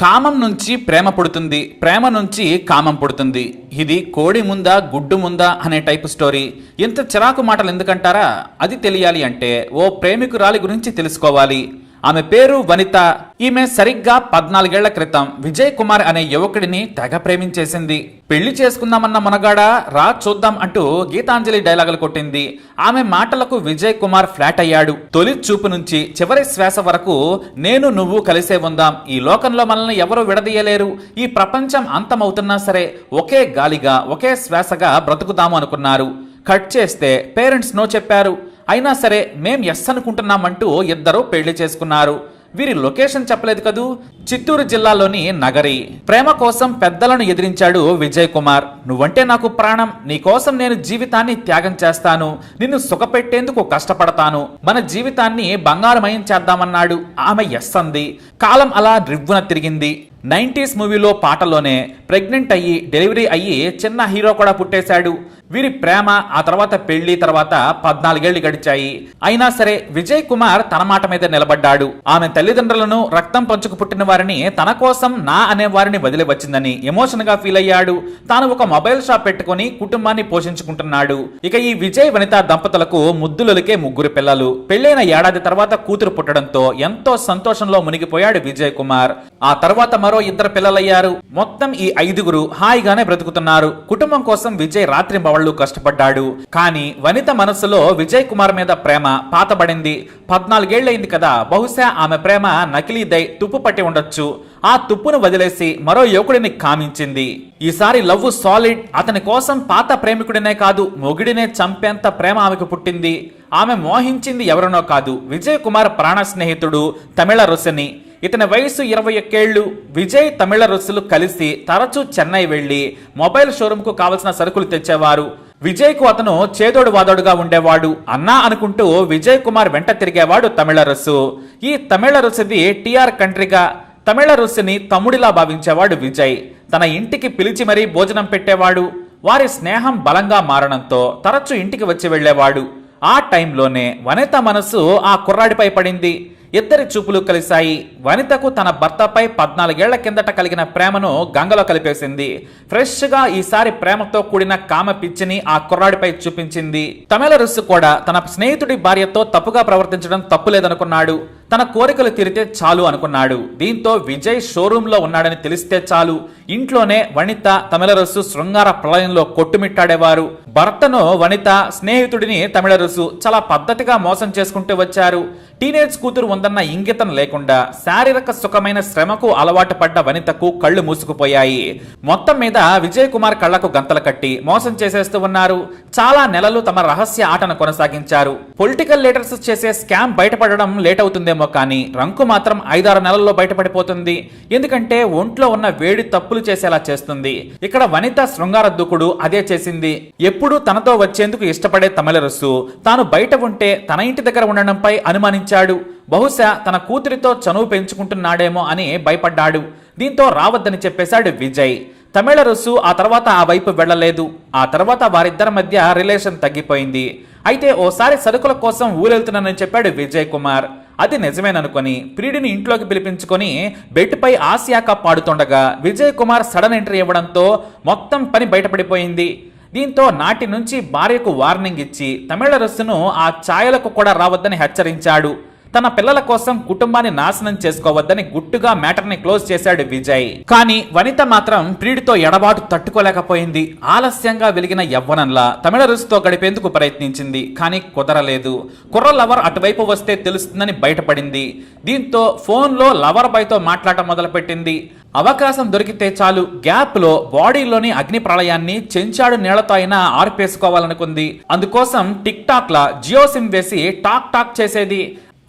కామం నుంచి ప్రేమ పుడుతుంది ప్రేమ నుంచి కామం పుడుతుంది. ఇది కోడి ముందా గుడ్డు ముందా అనే టైప్ స్టోరీ. ఇంత చిరాకు మాటలు ఎందుకంటారా? అది తెలియాలి అంటే ఓ ప్రేమికురాలి గురించి తెలుసుకోవాలి. ఆమె పేరు వనిత. ఈమె సరిగ్గా పద్నాలుగేళ్ళ క్రితం విజయ్ కుమార్ అనే యువకుడిని తెగ ప్రేమించేసింది. పెళ్ళి చేసుకుందామన్న మునగాడ రా చూద్దాం అంటూ గీతాంజలి డైలాగులు కొట్టింది. ఆమె మాటలకు విజయ్ కుమార్ ఫ్లాట్ అయ్యాడు. తొలి చూపు నుంచి చివరి శ్వాస వరకు నేను నువ్వు కలిసే ఉందాం. ఈ లోకంలో మనల్ని ఎవరు విడదీయలేరు. ఈ ప్రపంచం అంతమవుతున్నా సరే ఒకే గాలిగా ఒకే శ్వాసగా బ్రతుకుదాము అనుకున్నారు. కట్ చేస్తే పేరెంట్స్ నో చెప్పారు. అయినా సరే మేం ఎస్ అనుకుంటున్నామంటూ ఇద్దరు పెళ్ళి చేసుకున్నారు. వీరి లొకేషన్ చెప్పలేదు కదూ? చిత్తూరు జిల్లాలోని నగరి. ప్రేమ కోసం పెద్దలను ఎదిరించాడు విజయ్ కుమార్. నువ్వంటే నాకు ప్రాణం. నీకోసం నేను జీవితాన్ని త్యాగం చేస్తాను. నిన్ను సుఖపెట్టేందుకు కష్టపడతాను. మన జీవితాన్ని బంగారమయం చేద్దామన్నాడు. ఆమె ఎస్ అంది. కాలం అలా రివ్వున తిరిగింది. నైంటీస్ మూవీలో పాటలోనే ప్రెగ్నెంట్ అయ్యి డెలివరీ అయ్యి చిన్న హీరో కూడా పుట్టేశాడు. వీరి ప్రేమ ఆ తర్వాత పెళ్ళి తర్వాత పద్నాలుగేళ్ళు గడిచాయి. అయినా సరే విజయ్ కుమార్ తన మాట మీద నిలబడ్డాడు. ఆమె తల్లిదండ్రులను రక్తం పంచుకు పుట్టిన వారిని తన కోసం నా అనే వారిని వదిలి వచ్చిందని ఎమోషన్గా ఫీల్ అయ్యాడు. తాను ఒక మొబైల్ షాప్ పెట్టుకుని కుటుంబాన్ని పోషించుకుంటున్నాడు. ఇక ఈ విజయ్ వనిత దంపతులకు ముద్దులకే ముగ్గురు పిల్లలు. పెళ్ళైన ఏడాది తర్వాత కూతురు పుట్టడంతో ఎంతో సంతోషంలో మునిగిపోయాడు విజయ్ కుమార్. ఆ తర్వాత మరో ఇద్దరు పిల్లలయ్యారు. మొత్తం ఈ ఐదుగురు హాయిగానే బ్రతుకుతున్నారు. కుటుంబం కోసం విజయ్ రాత్రి బవళ్ళు కష్టపడ్డాడు. కానీ వనిత మనసులో విజయ్ కుమార్ మీద ప్రేమ పాతబడింది. పద్నాలుగేళ్ళయింది కదా బహుశా ఆమె ప్రేమ నకిలీదై తుప్పు పట్టి ఉండొచ్చు. ఆ తుప్పును వదిలేసి మరో యువకుడిని కామించింది. ఈసారి లవ్ సాలిడ్ అతని కోసం పాత ప్రేమికుడినే కాదు మొగుడినే చంపేంత ప్రేమ ఆమెకు పుట్టింది. ఆమె మోహించింది ఎవరినో కాదు విజయ్ కుమార్ ప్రాణ స్నేహితుడు తమిళ రుసిని. ఇతని వయసు ఇరవై ఒక్కేళ్ళు విజయ్ తమిళ రుసులు కలిసి తరచూ చెన్నై వెళ్ళి మొబైల్ షోరూంకు కావలసిన సరుకులు తెచ్చేవారు. విజయ్కు అతను చేదోడు వాదోడుగా ఉండేవాడు. అన్నా అనుకుంటూ విజయ్ కుమార్ వెంట తిరిగేవాడు తమిళ రుసు. ఈ తమిళ రుసిది టిఆర్ కంట్రీగా. తమిళ రుస్సుని తమ్ముడిలా భావించేవాడు విజయ్. తన ఇంటికి పిలిచి మరీ భోజనం పెట్టేవాడు. వారి స్నేహం బలంగా మారడంతో తరచూ ఇంటికి వచ్చి వెళ్ళేవాడు. ఆ టైంలోనే వనిత మనసు ఆ కుర్రాడిపై పడింది. ఇద్దరి చూపులు కలిశాయి. వనితకు తన భర్తపై పద్నాలుగేళ్ళ కిందట కలిగిన ప్రేమను గంగలో కలిపేసింది. ఫ్రెష్గా ఈసారి ప్రేమతో కూడిన కామ పిచ్చిని ఆ కుర్రాడిపై చూపించింది. తమిళ రుసు కూడా తన స్నేహితుడి భార్యతో తప్పుగా ప్రవర్తించడం తప్పులేదనుకున్నాడు. తన కోరికలు తీరితే చాలు అనుకున్నాడు. దీంతో విజయ్ షోరూంలో ఉన్నాడని తెలిస్తే చాలు. ఇంట్లోనే వనిత తమిళరసు శృంగార ప్రళయంలో కొట్టుమిట్టాడేవారు. భర్తను వనిత స్నేహితుడిని తమిళరసు చాలా పద్ధతిగా మోసం చేసుకుంటూ వచ్చారు. టీనేజ్ కూతురు ఉందన్న ఇంగితం లేకుండా శారీరక సుఖమైన శ్రమకు అలవాటు పడ్డ వనితకు కళ్ళు మూసుకుపోయాయి. మొత్తం మీద విజయ్ కుమార్ కళ్ళకు గంతలు కట్టి మోసం చేసేస్తూ ఉన్నారు. చాలా నెలలు తమ రహస్య ఆటను కొనసాగించారు. పొలిటికల్ లీడర్స్ చేసే స్కామ్ బయటపడడం లేట్ అవుతుందేమో కానీ రంకు మాత్రం ఐదారు నెలల్లో బయటపడిపోతుంది. ఎందుకంటే ఒంట్లో ఉన్న వేడి తప్పులు చేసేలా చేస్తుంది. ఇక్కడ వనిత శృంగార దూకుడు అదే చేసింది. ఎప్పుడూ తనతో వచ్చేందుకు ఇష్టపడే తమిళరస్సు తాను బయట ఉంటే తన ఇంటి దగ్గర ఉండడంపై అనుమానించాడు. బహుశా తన కూతురితో చనువు పెంచుకుంటున్నాడేమో అని భయపడ్డాడు. దీంతో రావద్దని చెప్పేశాడు విజయ్. తమిళరసు ఆ తర్వాత ఆ వైపు వెళ్ళలేదు. ఆ తర్వాత వారిద్దరి మధ్య రిలేషన్ తగ్గిపోయింది. అయితే ఓసారి సరుకుల కోసం ఊరెళ్తున్నానని చెప్పాడు విజయ్ కుమార్. అది నిజమేననుకొని ప్రియుడిని ఇంట్లోకి పిలిపించుకొని బెడ్పై ఆసియా కప్ ఆడుతుండగా విజయ్ కుమార్ సడన్ ఎంట్రీ ఇవ్వడంతో మొత్తం పని బయటపడిపోయింది. దీంతో నాటి నుంచి భార్యకు వార్నింగ్ ఇచ్చి తమిళ రస్సును ఆ ఛాయలకు కూడా రావద్దని హెచ్చరించాడు. తన పిల్లల కోసం కుటుంబాన్ని నాశనం చేసుకోవద్దని గుట్టుగా మ్యాటర్ని క్లోజ్ చేశాడు విజయ్. కానీ వనిత మాత్రం ప్రియుడితో ఎడబాటు తట్టుకోలేకపోయింది. ఆలస్యంగా వెలిగిన యవ్వనంలా తమిళ రుసుతో గడిపేందుకు ప్రయత్నించింది కానీ కుదరలేదు. కుర్ర లవర్ అటువైపు వస్తే తెలుస్తుందని బయటపడింది. దీంతో ఫోన్లో లవర్ బాయ్తో మాట్లాడటం మొదలుపెట్టింది. అవకాశం దొరికితే చాలు గ్యాప్లో బాడీలోని అగ్ని ప్రళయాన్ని చెంచాడు నీళ్ళతో అయినా ఆర్పేసుకోవాలనుకుంది. అందుకోసం టిక్ టాక్ లా జియో సిమ్ వేసి టాక్ టాక్ చేసేది.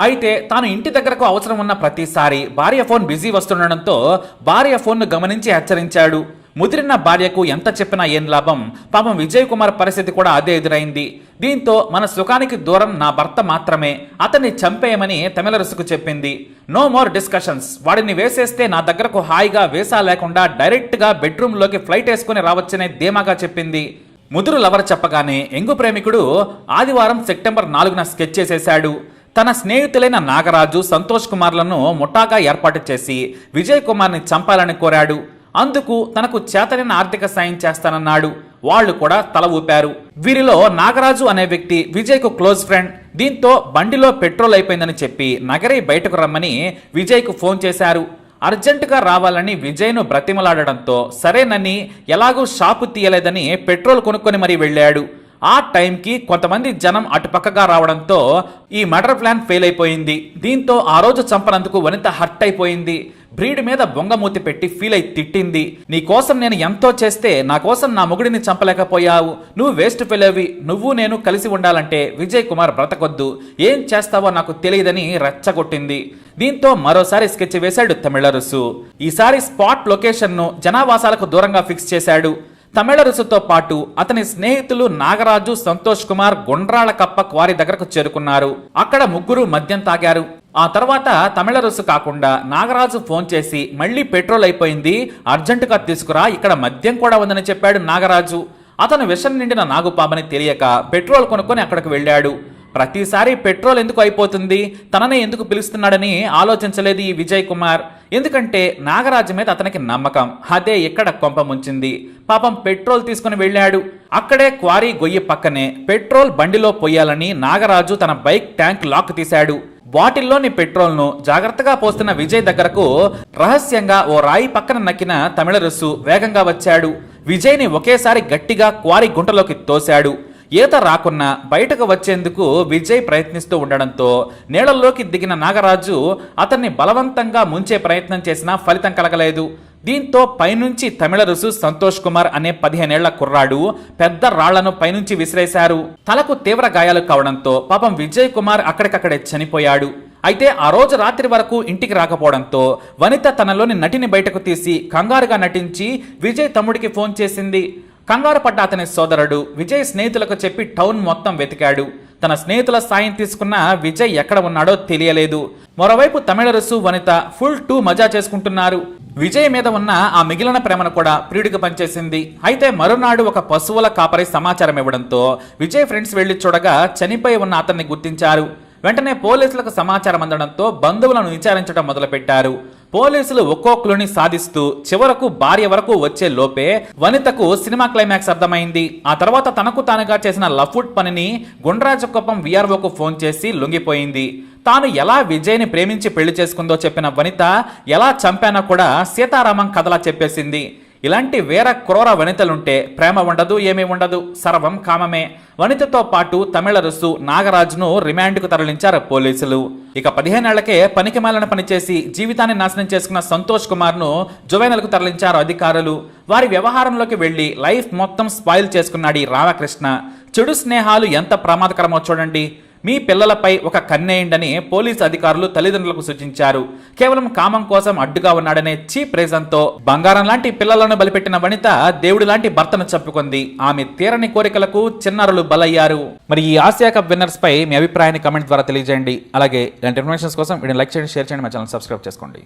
అయితే తాను ఇంటి దగ్గరకు అవసరం ఉన్న ప్రతిసారి భార్య ఫోన్ బిజీ వస్తుండడంతో భార్య ఫోన్ను గమనించి హెచ్చరించాడు. ముదిరిన భార్యకు ఎంత చెప్పినా ఏం లాభం? పాపం విజయ్ కుమార్ పరిస్థితి కూడా అదే ఎదురైంది. దీంతో మన సుఖానికి దూరం నా భర్త మాత్రమే. అతన్ని చంపేయమని తమిళరసుకు చెప్పింది. No more discussions. వాడిని వేసేస్తే నా దగ్గరకు హాయిగా వేసా లేకుండా డైరెక్ట్గా బెడ్రూమ్లోకి ఫ్లైట్ వేసుకుని రావచ్చనే ధీమాగా చెప్పింది. ముదురు లవర్ చెప్పగానే ఎంగు ప్రేమికుడు ఆదివారం సెప్టెంబర్ నాలుగున స్కెచ్ చేసేశాడు. తన స్నేహితులైన నాగరాజు సంతోష్ కుమార్లను ముఠాగా ఏర్పాటు చేసి విజయ్ కుమార్ని చంపాలని కోరాడు. అందుకు తనకు చేతనైన ఆర్థిక సాయం చేస్తానన్నాడు. వాళ్ళు కూడా తల ఊపారు. వీరిలో నాగరాజు అనే వ్యక్తి విజయ్కు క్లోజ్ ఫ్రెండ్. దీంతో బండిలో పెట్రోల్ అయిపోయిందని చెప్పి నగరి బయటకు రమ్మని విజయ్కు ఫోన్ చేశారు. అర్జెంటుగా రావాలని విజయ్ను బ్రతిమలాడడంతో సరేనని ఎలాగూ షాపు తీయలేదని పెట్రోల్ కొనుక్కొని మరీ వెళ్ళాడు. ఆ టైంకి కొంతమంది జనం అటుపక్కగా రావడంతో ఈ మర్డర్ ప్లాన్ ఫెయిల్ అయిపోయింది. దీంతో ఆ రోజు చంపనందుకు వనిత హర్ట్ అయిపోయింది. బ్రీడ్ మీద బొంగమూతి పెట్టి ఫీల్ అయి తిట్టింది. నీ కోసం నేను ఎంతో చేస్తే నా కోసం నా మొగుడిని చంపలేకపోయావు. నువ్వు వేస్ట్ ఫెలోవి. నువ్వు నేను కలిసి ఉండాలంటే విజయ్ కుమార్ బ్రతకొద్దు. ఏం చేస్తావో నాకు తెలియదని రెచ్చగొట్టింది. దీంతో మరోసారి స్కెచ్ వేశాడు తమిళరుసు ఈసారి స్పాట్ లొకేషన్ను జనావాసాలకు దూరంగా ఫిక్స్ చేశాడు. తమిళరుసుతో పాటు అతని స్నేహితులు నాగరాజు సంతోష్ కుమార్ గుండ్రాల కప్ప క్వారీ దగ్గరకు చేరుకున్నారు. అక్కడ ముగ్గురు మద్యం తాగారు. ఆ తర్వాత తమిళరుసు కాకుండా నాగరాజు ఫోన్ చేసి మళ్ళీ పెట్రోల్ అయిపోయింది అర్జెంటుగా తీసుకురా ఇక్కడ మద్యం కూడా ఉందని చెప్పాడు నాగరాజు. అతను విషం నిండిన నాగుపామని తెలియక పెట్రోల్ కొనుక్కొని అక్కడికి వెళ్ళాడు. ప్రతిసారి పెట్రోల్ ఎందుకు అయిపోతుంది? తననే ఎందుకు పిలుస్తున్నాడని ఆలోచించలేదు ఈ విజయ్ కుమార్. ఎందుకంటే నాగరాజు మీద అతనికి నమ్మకం. అదే ఇక్కడ కొంప ముంచింది. పాపం పెట్రోల్ తీసుకుని వెళ్ళాడు. అక్కడే క్వారీ గొయ్యి పక్కనే పెట్రోల్ బండిలో పొయ్యాలని నాగరాజు తన బైక్ ట్యాంక్ లాక్ తీశాడు. బాటిల్లోని పెట్రోల్ను జాగ్రత్తగా పోస్తున్న విజయ్ దగ్గరకు రహస్యంగా ఓ రాయి పక్కన నక్కిన తమిళ తమిళరుసు వేగంగా వచ్చాడు. విజయ్ని ఒకేసారి గట్టిగా క్వారీ గుంటలోకి తోశాడు. ఈత రాకున్నా బయటకు వచ్చేందుకు విజయ్ ప్రయత్నిస్తూ ఉండడంతో నీళ్ళలోకి దిగిన నాగరాజు అతన్ని బలవంతంగా ముంచే ప్రయత్నం చేసినా ఫలితం కలగలేదు. దీంతో పైనుంచి తమిళరుసు సంతోష్ కుమార్ అనే పదిహేనేళ్ళ కుర్రాడు పెద్ద రాళ్ళను పైనుంచి విసిరేశారు. తలకు తీవ్ర గాయాలు కావడంతో పాపం విజయ్ కుమార్ అక్కడికక్కడే చనిపోయాడు. అయితే ఆ రోజు రాత్రి వరకు ఇంటికి రాకపోవడంతో వనిత తనలోని నటిని బయటకు తీసి కంగారుగా నటించి విజయ్ తమ్ముడికి ఫోన్ చేసింది. కంగారు పడ్డ అతని సోదరుడు విజయ్ స్నేహితులకు చెప్పి టౌన్ మొత్తం వెతికాడు. తన స్నేహితుల సాయం తీసుకున్న విజయ్ ఎక్కడ ఉన్నాడో తెలియలేదు. మరోవైపు తమిళరసు వనిత ఫుల్ టూ మజా చేసుకుంటున్నారు. విజయ్ మీద ఉన్న ఆ మిగిలిన ప్రేమను కూడా ప్రియుడికి పనిచేసింది అయితే మరునాడు ఒక పశువుల కాపరి సమాచారం ఇవ్వడంతో విజయ్ ఫ్రెండ్స్ వెళ్ళి చూడగా చనిపోయి ఉన్న అతన్ని గుర్తించారు. వెంటనే పోలీసులకు సమాచారం అందడంతో బంధువులను విచారించడం మొదలుపెట్టారు. పోలీసులు ఒక్కొక్కరిని సాధిస్తూ చివరకు భార్య వరకు వచ్చే లోపే వనితకు సినిమా క్లైమాక్స్ అర్థమైంది. ఆ తర్వాత తనకు తానుగా చేసిన లఫుడ్ పనిని గుండ్రాజకొప్పం విఆర్ఓకు ఫోన్ చేసి లొంగిపోయింది. తాను ఎలా విజయ్ని ప్రేమించి పెళ్ళి చేసుకుందో చెప్పిన వనిత ఎలా చంపానో కూడా సీతారామం కథలా చెప్పేసింది. ఇలాంటి వేర క్రూర వనితలుంటే ప్రేమ ఉండదు ఏమీ ఉండదు సర్వం కామమే. వనితతో పాటు తమిళ రుసు నాగరాజును రిమాండ్కు తరలించారు పోలీసులు. ఇక పదిహేనేళ్ళకే పనికిమాలను పనిచేసి జీవితాన్ని నాశనం చేసుకున్న సంతోష్ కుమార్ను జువైనల్కు తరలించారు అధికారులు. వారి వ్యవహారంలోకి వెళ్ళి లైఫ్ మొత్తం స్పాయిల్ చేసుకున్నాడు రామకృష్ణ. చెడు స్నేహాలు ఎంత ప్రమాదకరమో చూడండి. మీ పిల్లలపై ఒక కన్నేయండని పోలీసు అధికారులు తల్లిదండ్రులకు సూచించారు. కేవలం కామం కోసం అడ్డుగా ఉన్నాడనే చీప్ రీజన్తో బంగారం లాంటి పిల్లలను బలిపెట్టిన వనిత దేవుడి లాంటి భర్తను చెప్పుకుంది ఆమె తీరని కోరికలకు చిన్నారులు బలయ్యారు. మరి ఈ ఆసియా కప్ విన్నర్స్ పై మీ అభిప్రాయాన్ని కమెంట్ ద్వారా తెలియజేయండి. అలాగే ఇలాంటి ఇన్ఫర్మేషన్స్ కోసం వీడియో లైక్ చేయండి షేర్ చేయండి మా ఛానల్ సబ్స్క్రైబ్ చేసుకోండి.